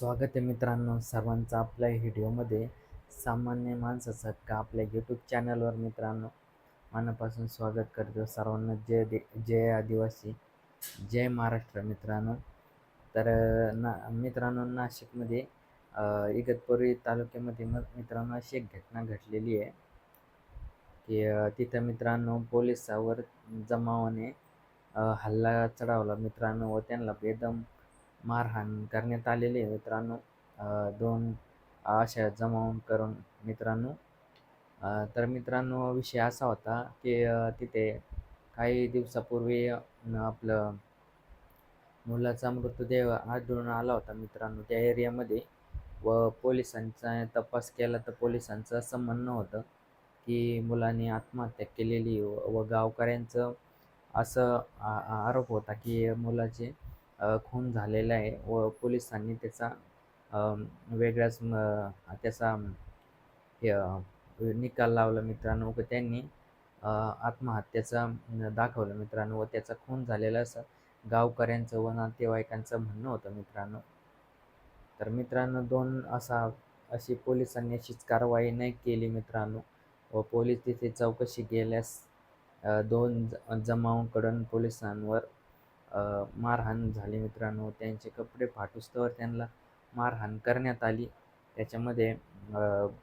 स्वागत आहे मित्रांनो सर्वांचं आपल्या व्हिडिओमध्ये. सामान्य माणसाचं का आपल्या यूट्यूब चॅनलवर मित्रांनो. मनापासून स्वागत करतो सर्वांना. जय दे जय आदिवासी जय महाराष्ट्र मित्रांनो. तर ना मित्रांनो नाशिकमध्ये इगतपुरी तालुक्यामध्ये मग मित्रांनो अशी एक घटना घडलेली आहे की तिथं मित्रांनो पोलिसावर जमावाने हल्ला चढावला मित्रांनो व त्यांना बेदम मारहाण करण्यात आलेली आहे. मित्रांनो दोन अशा जमावून करून मित्रांनो तर मित्रांनो विषय असा होता की तिथे काही दिवसापूर्वी आपलं मुलाचा मृतदेह आढळून आला होता मित्रांनो त्या एरियामध्ये. व पोलिसांचा तपास केला तर पोलिसांचं असं म्हणणं होतं की मुलाने आत्महत्या केलेली व गावकऱ्यांचं असं आरोप होता की मुलाचे खून झालेला आहे व पोलिसांनी त्याचा वेगळ्याच वेगळाच त्याचा निकाल लावला मित्रांनो व त्यांनी आत्महत्याचा दाखवलं मित्रांनो व त्याचा खून झालेला असं गावकऱ्यांचं व नातेवाईकांचं म्हणणं होतं मित्रांनो. तर मित्रांनो दोन असा अशी पोलिसांनी अशीच कारवाई नाही केली मित्रांनो व पोलीस तिथे चौकशी केल्यास दोन जमावांकडून पोलिसांवर मारहाण झाली मित्रांनो. त्यांचे कपडे फाटुस्तवर त्यांना मारहाण करण्यात आली. त्याच्यामध्ये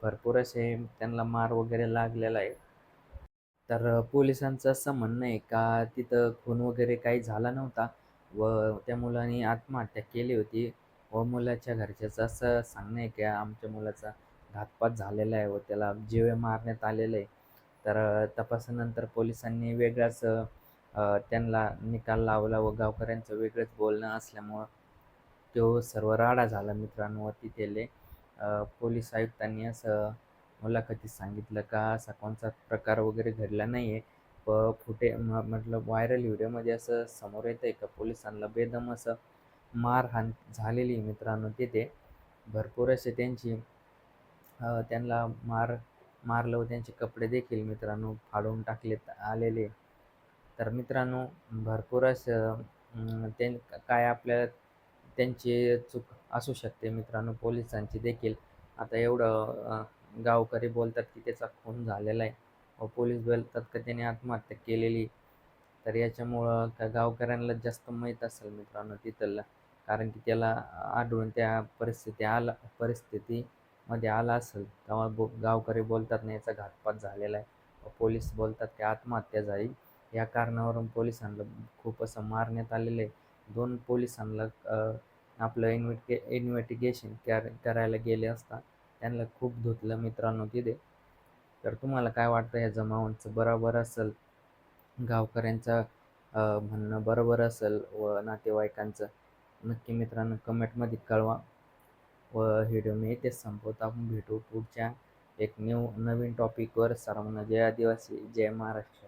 भरपूर असे त्यांना मार वगैरे लागलेला आहे. तर पोलिसांचं असं म्हणणं आहे का? तिथं खून वगैरे काही झाला नव्हता व त्या मुलाने आत्महत्या केली होती व मुलाच्या घरच्याचं असं सांगणं आहे की? आमच्या मुलाचा घातपात झालेला आहे व त्याला जीवे मारण्यात आलेलं आहे. तर तपासानंतर पोलिसांनी वेगळाच त्यांना निकाल लावला व गावकऱ्यांचं वेगळंच बोलणं असल्यामुळं तो सर्व राडा झाला मित्रांनो तिथेले पोलीस आयुक्तांनी असं मुलाखतीत सांगितलं का असा कोणता प्रकार वगैरे घडला नाही आहे व फुटे म्हटलं व्हायरल व्हिडिओमध्ये असं समोर येतं आहे का पोलिसांना बेदम असं मारहाण झालेली मित्रांनो तिथे. भरपूर असे त्यांची त्यांना मार मारलं व त्यांचे कपडे देखील मित्रांनो फाडून टाकलेत आलेले. तर मित्रांनो भरपूर असं त्यां काय आपल्या त्यांची चूक असू शकते मित्रांनो पोलिसांची देखील. आता एवढं गावकरी बोलतात की त्याचा खून झालेला आहे. व पोलीस बोलतात का त्याने आत्महत्या केलेली तर याच्यामुळं का गावकऱ्यांना जास्त माहीत असेल मित्रांनो तिथलं. कारण की त्याला आढळून त्या परिस्थिती आला परिस्थितीमध्ये आला असेल. तेव्हा बो गावकरी बोलतात ना याचा घातपात झालेला आहे. व पोलीस बोलतात की आत्महत्या झाली. या कारणावरून पोलिसांना खूप असं मारण्यात आलेलं आहे. दोन पोलिसांना आपलं इन्व्हेटिगे इन्व्हेटिगेशन कर करायला गेले असता त्यांना खूप धुतलं मित्रांनो तिथे. तर तुम्हाला काय वाटतं या जमावांचं बरोबर असेल? गावकऱ्यांचं म्हणणं बरोबर असेल व नातेवाईकांचं? नक्की मित्रांनो कमेंटमध्ये कळवा. व व्हिडिओ मी इथेच संपवतो. आपण भेटू पुढच्या एक न्यू नवीन टॉपिकवर सर्वांना जय आदिवासी जय महाराष्ट्र.